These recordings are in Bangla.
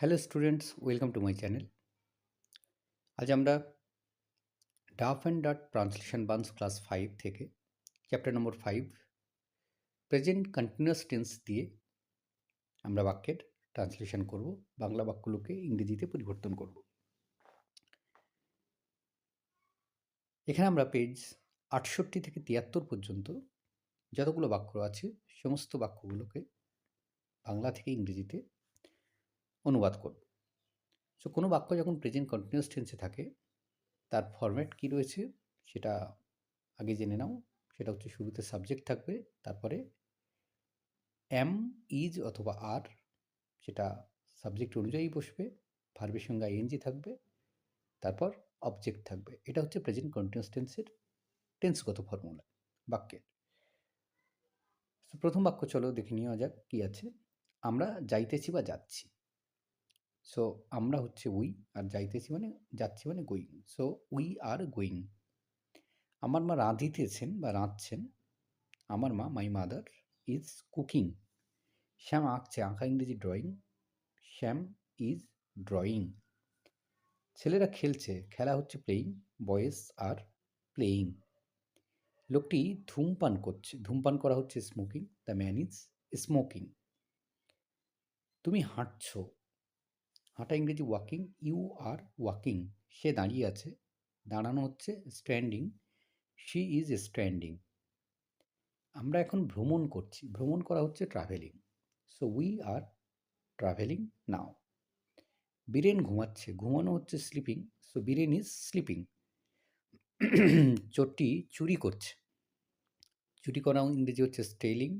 Hello students welcome to my channel আজ আমরা ডাফ অ্যান্ড ডাট ট্রান্সলেশন বান্স ক্লাস ফাইভ থেকে chapter number five present continuous tense দিয়ে আমরা বাক্যের ট্রান্সলেশন করব, বাংলা বাক্যগুলোকে ইংরেজিতে পরিবর্তন করব। এখানে আমরা পেজ আটষট্টি থেকে তিয়াত্তর পর্যন্ত যতগুলো বাক্য আছে, সমস্ত বাক্যগুলোকে বাংলা থেকে ইংরেজিতে অনুবাদ করব। সো কোনো বাক্য যখন প্রেজেন্ট কন্টিনিউয়াস টেন্সে থাকে, তার ফরম্যাট কী রয়েছে সেটা আগে জেনে নাও। সেটা হচ্ছে শুরুতে সাবজেক্ট থাকবে, তারপরে এম ইজ অথবা আর সেটা সাবজেক্ট অনুযায়ী বসবে ভার্বের সঙ্গে আইএনজি থাকবে, তারপর অবজেক্ট থাকবে। এটা হচ্ছে প্রেজেন্ট কন্টিনিউয়াস টেন্সের টেন্সগত ফর্মুলা বাক্যের। প্রথম বাক্য চলো দেখে নেওয়া যাক কী আছে। আমরা যাইতেছি বা যাচ্ছি। সো আমরা হচ্ছে উই আর যাইতেছি মানে যাচ্ছি মানে going so we are going আমার মা রাঁধিতেছেন বা রাঁধছেন। আমার মা my mother is cooking Shyam আঁকছে, আঁকা ইংরেজি ড্রয়িং শ্যাম ইজ ড্রয়িং ছেলেরা খেলছে, খেলা হচ্ছে প্লেয়িং বয়েস আর প্লেয়িং লোকটি ধূমপান করছে, ধূমপান করা হচ্ছে smoking the man is smoking তুমি হাঁটছো হাঁটা ইংরেজি ওয়াকিং ইউ আর ওয়াকিং সে দাঁড়িয়ে আছে। দাঁড়ানো হচ্ছে স্ট্যান্ডিং শি ইজ স্ট্যান্ডিং আমরা এখন ভ্রমণ করছি। ভ্রমণ করা হচ্ছে travelling so we are travelling now Biren ঘুমাচ্ছে। ঘুমানো হচ্ছে sleeping so Biren is sleeping চোরটি চুরি করছে। চুরি করা ইংরেজি হচ্ছে stealing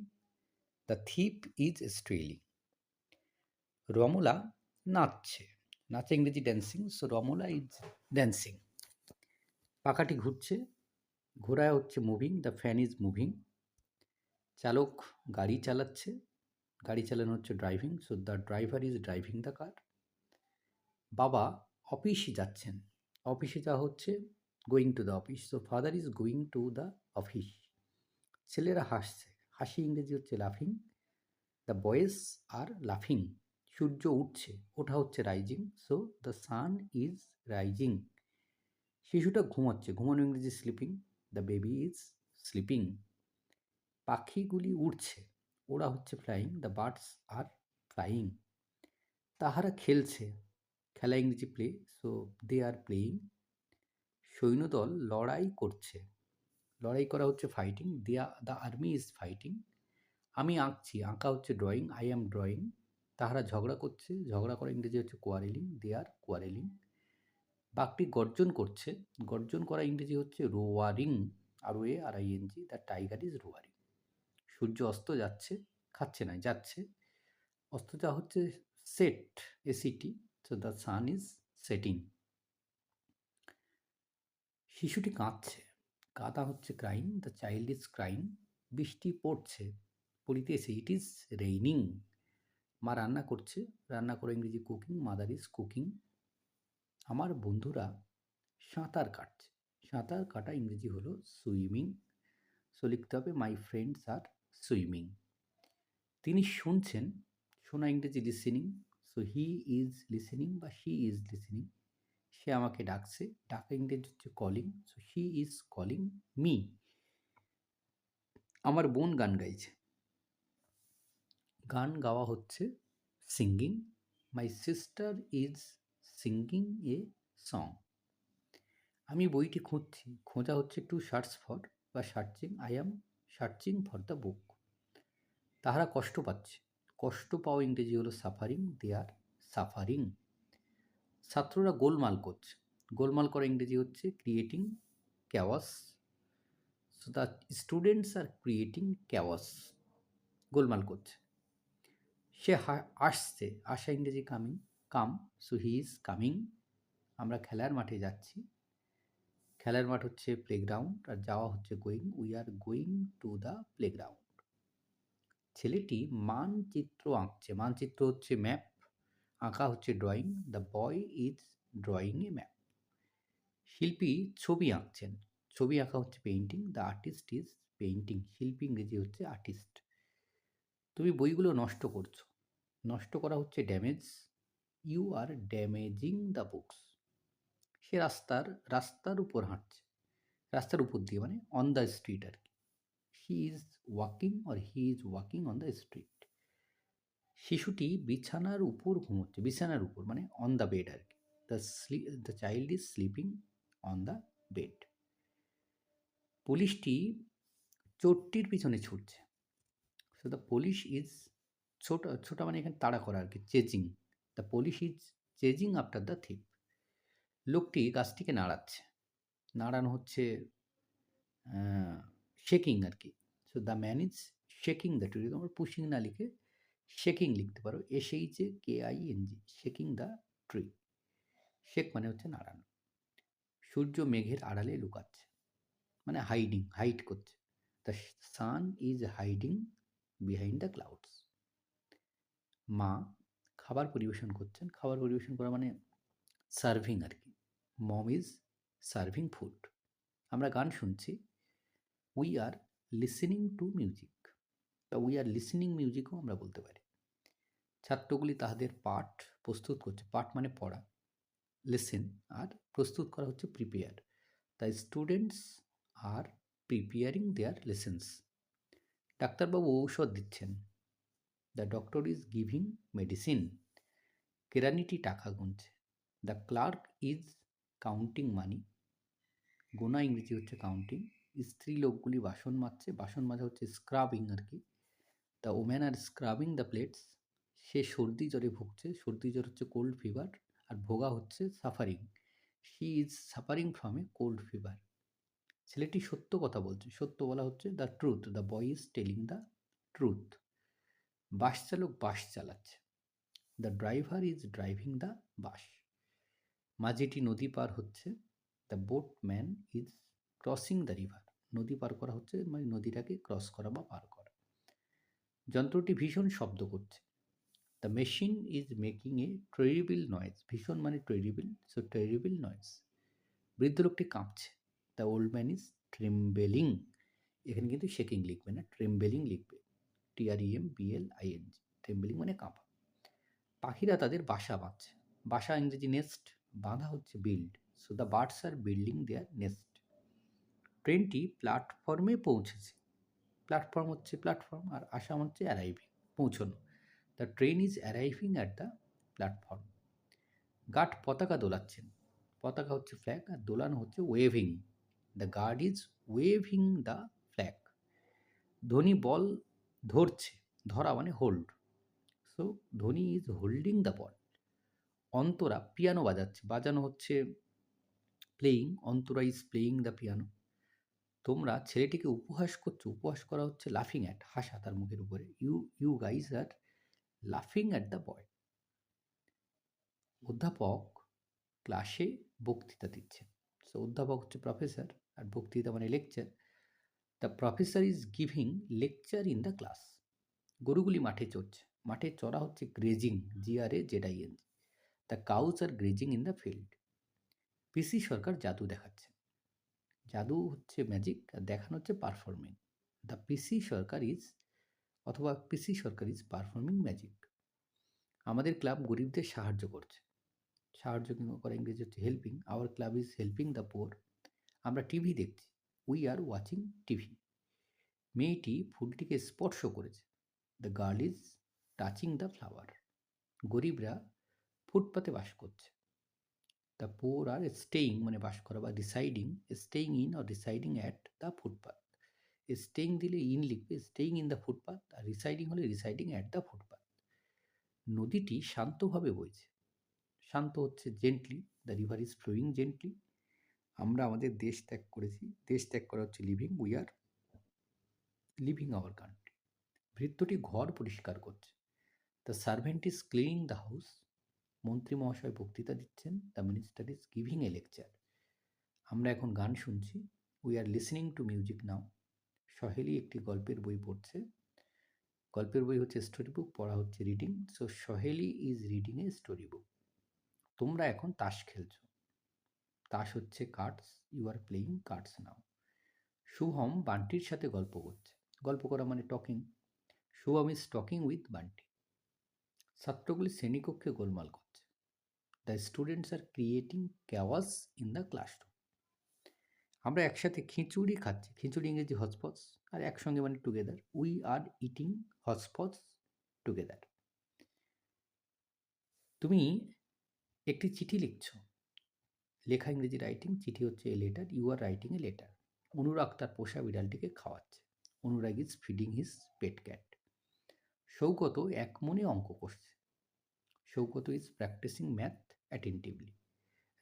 the thief is stealing Ramala নাচছে। নাচে ইংরেজি dancing so Ramala is dancing পাখাটি ঘুরছে, ঘোড়ায় হচ্ছে moving the fan is moving চালক গাড়ি চালাচ্ছে, গাড়ি চালানো হচ্ছে driving so the driver is driving the car বাবা অফিসে যাচ্ছেন অফিসে যাওয়া হচ্ছে going to the office so father is going to the office ছেলেরা হাসছে, হাসি ইংরেজি হচ্ছে লাফিং দ্য বয়েজ আর লাফিং সূর্য উঠছে, ওঠা হচ্ছে rising so the sun is rising শিশুটা ঘুমাচ্ছে ঘুমানো ইংরেজি sleeping the baby is sleeping পাখিগুলি উড়ছে, ওরা হচ্ছে flying the birds are flying তাহারা খেলছে, খেলা ইংরেজি play so they are playing সৈন্যদল লড়াই করছে, লড়াই করা হচ্ছে ফাইটিং দেয়া দ্য আর্মি ইজ ফাইটিং আমি আঁকছি, আঁকা হচ্ছে ড্রয়িং আই অ্যাম ড্রয়িং তাহারা ঝগড়া করছে, ঝগড়া করা ইংরেজি হচ্ছে কোয়ারেলিং দে আর কোয়ারেলিং বাঘটি গর্জন করছে, গর্জন করা ইংরেজি হচ্ছে roaring R O A R I N G the tiger is roaring সূর্য অস্ত যাচ্ছে, খাচ্ছে না, যাচ্ছে। অস্ত যা হচ্ছে set S E T so the sun is setting শিশুটি কাঁদছে, কাঁদা হচ্ছে crying the child is crying বৃষ্টি পড়ছে, পড়িতেছে ইট ইজ রেইনিং মা রান্না করছে। রান্না করে ইংরেজি কুকিং মাদার ইজ কুকিং আমার বন্ধুরা সাঁতার কাটছে। সাঁতার কাটা ইংরেজি হলো সুইমিং সো লিখতে হবে মাই ফ্রেন্ডস আর সুইমিং তিনি শুনছেন শোনা ইংরেজি listening so he is listening বা শি ইজ লিসেনিং সে আমাকে ডাকছে। ডাকা ইংরেজি হচ্ছে calling so he is calling me আমার বোন গান গাইছে। গান গাওয়া হচ্ছে singing my sister is singing a song আমি বইটি খুঁজছি, খোঁজা হচ্ছে টু সার্চ ফর বা searching I am searching for the book তাহারা কষ্ট পাচ্ছে। কষ্ট পাওয়া ইংরেজি হলো সাফারিং দে আর সাফারিং ছাত্ররা গোলমাল করছে। গোলমাল করা ইংরেজি হচ্ছে creating chaos so the students are creating chaos গোলমাল করছে। সে আসছে আসা ইংরেজি coming come so he is coming আমরা খেলার মাঠে যাচ্ছি। খেলার মাঠ হচ্ছে প্লেগ্রাউন্ড আর যাওয়া হচ্ছে going we are going to the playground ছেলেটি মানচিত্র আঁকছে। মানচিত্র হচ্ছে ম্যাপ আঁকা হচ্ছে drawing the boy is drawing a map শিল্পী ছবি আঁকছেন। ছবি আঁকা হচ্ছে painting the artist is painting শিল্পী ইংরেজি হচ্ছে আর্টিস্ট তুমি বইগুলো নষ্ট করছ। নষ্ট করা হচ্ছে damage you are damaging the books সে রাস্তার রাস্তার উপর হাঁটছে। রাস্তার উপর দিয়ে মানে অন দ্য স্ট্রিট আর কি। He is walking or he is walking on the street শিশুটি বিছানার উপর ঘুমোচ্ছে, বিছানার উপর মানে অন দ্য বেড আর কি। The স্লি the child is sleeping on the bed পুলিশটি চোরটির পিছনে ছুটছে। সো দ্য পুলিশ ইজ ছোট, ছোটা মানে এখানে তাড়া করা আর কি, chasing. The police is chasing after the thief লোকটি গাছটিকে নাড়াচ্ছে। নাড়ানো হচ্ছে শেকিং আর কি। So the man is shaking the tree তোমরা পুশিং না লিখে শেকিং লিখতে পারো S H A K I N G shaking the tree shake মানে হচ্ছে নাড়ানো। সূর্য মেঘের আড়ালে লুকাচ্ছে। মানে হাইডিং হাইড করছে। The sun is hiding behind the clouds মা খাবার পরিবেশন করছেন। খাবার পরিবেশন করা মানে সার্ভিং আর কি। মম ইজ সার্ভিং ফুড আমরা গান শুনছি। We are listening to music বা উই আর লিসেনিং মিউজিকও আমরা বলতে পারি। ছাত্রগুলি তাহাদের পাঠ প্রস্তুত করছে। পাঠ মানে পড়া। লিসেন আর প্রস্তুত করা হচ্ছে প্রিপেয়ার তাই স্টুডেন্টস আর প্রিপেয়ারিং দেয়ার লেসেন্স ডাক্তারবাবু ঔষধ দিচ্ছেন। The doctor is giving medicine কেরানিটি টাকা গুনছে the clerk is counting money গোনা ইংরেজি হচ্ছে কাউন্টিং স্ত্রী লোকগুলি বাসন মাজছে। বাসন মাজা হচ্ছে স্ক্রাবিং আর কি। The woman are scrubbing the plates সে সর্দি জ্বরে ভুগছে। সর্দি জ্বর হচ্ছে কোল্ড ফিভার আর ভোগা হচ্ছে suffering she is suffering from a cold fever ছেলেটি সত্য কথা বলছে। সত্য বলা হচ্ছে the truth the boy is telling the truth bus চালক বাস চালাচ্ছে। The driver is driving the bus মাঝিটি নদী পার হচ্ছে। The boat man is crossing the river নদী পার করা হচ্ছে মানে নদীটাকে ক্রস করা বা পার করা। যন্ত্রটি ভীষণ শব্দ করছে। The machine is making a terrible noise ভীষণ মানে টেরিবিল সো টেরিবিল নয়েজ বৃদ্ধ লোকটি কাঁপছে। The old man is trembling এখানে কিন্তু শেকিং লিখবে না ট্রেম্বেলিং লিখবে। টিআরইএম বিএল আইএনজি ট্রেম্বেলিং মানে কাঁপা। পাখিরা তাদের বাসা বাঁধছে। বাসা ইংরেজি নেস্ট বাঁধা হচ্ছে build so the birds are building their nest ট্রেনটি প্ল্যাটফর্মে পৌঁছেছে। প্ল্যাটফর্ম হচ্ছে প্ল্যাটফর্ম আর আসাম হচ্ছে অ্যারাইভিং পৌঁছানো। The train is arriving at the platform guard পতাকা দোলাচ্ছেন। পতাকা হচ্ছে ফ্ল্যাগ আর দোলানো হচ্ছে waving the guard is waving the flag Dhoni ball ধরছে। ধরা মানে hold so Dhoni is holding the ball Antara piano বাজাচ্ছে। বাজানো হচ্ছে playing Antara is playing the piano তোমরা ছেলেটিকে উপহাস করছ। উপহাস করা হচ্ছে লাফিং অ্যাট হাসা তার মুখের উপরে। ইউ ইউ গাইজ আর লাফিং অ্যাট দ্য বয় অধ্যাপক ক্লাসে বক্তৃতা দিচ্ছে। সো অধ্যাপক হচ্ছে প্রফেসর আর বক্তৃতা মানে lecture the professor is giving lecture in the class গরুগুলি মাঠে চড়ছে। মাঠে চড়া হচ্ছে grazing G R A Z I N the cows are grazing in the field PC Sarkar জাদু দেখাচ্ছে। জাদু হচ্ছে ম্যাজিক আর দেখানো হচ্ছে performing the PC Sarkar is অথবা PC Sarkar is performing magic আমাদের ক্লাব গরিবদের সাহায্য করছে। সাহায্য করা ইংরেজি হচ্ছে helping our club is helping the poor আমরা টিভি দেখছি। উই আর ওয়াচিং টিভি মেয়েটি ফুলটিকে স্পর্শ করেছে। The girl is touching the flower গরিবরা ফুটপাতে বাস করছে। দ্য পোর আর স্টেইং মানে বাস করা বা residing staying in R residing at the footpath staying দিলে ইন লিখবে স্টেইং ইন দ্য ফুটপাথ আর রিসাইডিং হলে রিসাইডিং অ্যাট দ্য ফুটপাথ নদীটি শান্তভাবে বইছে। শান্ত হচ্ছে gently the river is flowing gently আমরা আমাদের দেশ ত্যাগ করেছি। দেশ ত্যাগ করা হচ্ছে leaving we are leaving our country ভৃত্যটি ঘর পরিষ্কার করছে। The servant is cleaning the house মন্ত্রী মহাশয় বক্তৃতা দিচ্ছেন। The minister is giving a lecture আমরা এখন গান শুনছি। We are listening to music now Saheli একটি গল্পের বই পড়ছে। গল্পের বই হচ্ছে স্টোরি বুক পড়া হচ্ছে reading so Saheli is reading a story book তোমরা এখন তাস খেলছো। তাস হচ্ছে cards you are playing cards now Shubham বান্টির সাথে গল্প করছে। গল্প করা মানে talking Shubham is talking with Bunty. ছাত্রগুলি শ্রেণীকক্ষে গোলমাল করছে। The students are creating chaos in the classroom আমরা একসাথে খিচুড়ি খাচ্ছি। খিচুড়ি, ইংরেজি হসপস আর একসঙ্গে মানে together we are eating হসপস together তুমি একটি চিঠি লিখছো। লেখা ইংরেজি রাইটিং চিঠি হচ্ছে a letter you are writing a letter Anurag তার পোষা বিড়ালটিকে খাওয়াচ্ছে। Anurag is feeding his pet cat Saugata এক মনে অঙ্ক করছে। Saugata is practising math attentively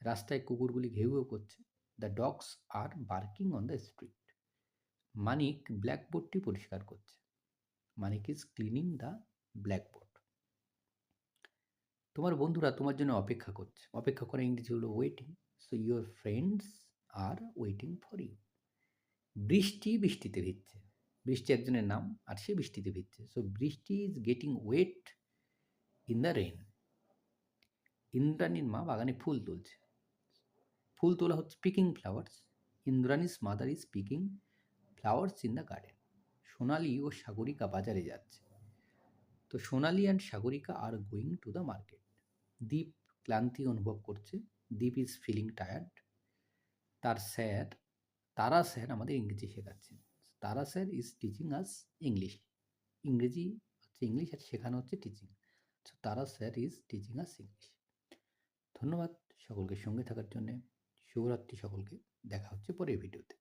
রাস্তায় কুকুরগুলি ঘেউ করছে। The dogs are barking on the street Manik ব্ল্যাকবোর্ডটি পরিষ্কার করছে। Manik is cleaning the blackboard তোমার বন্ধুরা তোমার জন্য অপেক্ষা করছে। অপেক্ষা করা ইংরেজি হলো waiting so your friends are waiting for you Brishti বৃষ্টিতে ভিজছে। বৃষ্টি একজনের নাম আর সে বৃষ্টিতে ভিজছে। So Brishti is getting wet in the rain ইন্দ্রাণীর মা বাগানে ফুল তুলছে। ফুল তোলা হচ্ছে picking flowers Indrani's mother is picking flowers in the garden Sonali ও সাগরিকা বাজারে যাচ্ছে। তো Sonali and Sagarika are going to the market Deep ক্লান্তি অনুভব করছে। দীপ ইজ ফিলিং টায়ার্ড তার স্যার, তারা স্যার আমাদের ইংরেজি শেখাচ্ছেন। Tara sir is teaching us English ইংরেজি হচ্ছে ইংলিশ আর শেখানো হচ্ছে teaching so Tara sir is teaching us English ধন্যবাদ সকলকে সঙ্গে থাকার জন্যে। শুভরাত্রি সকলকে। দেখা হচ্ছে পরের ভিডিওতে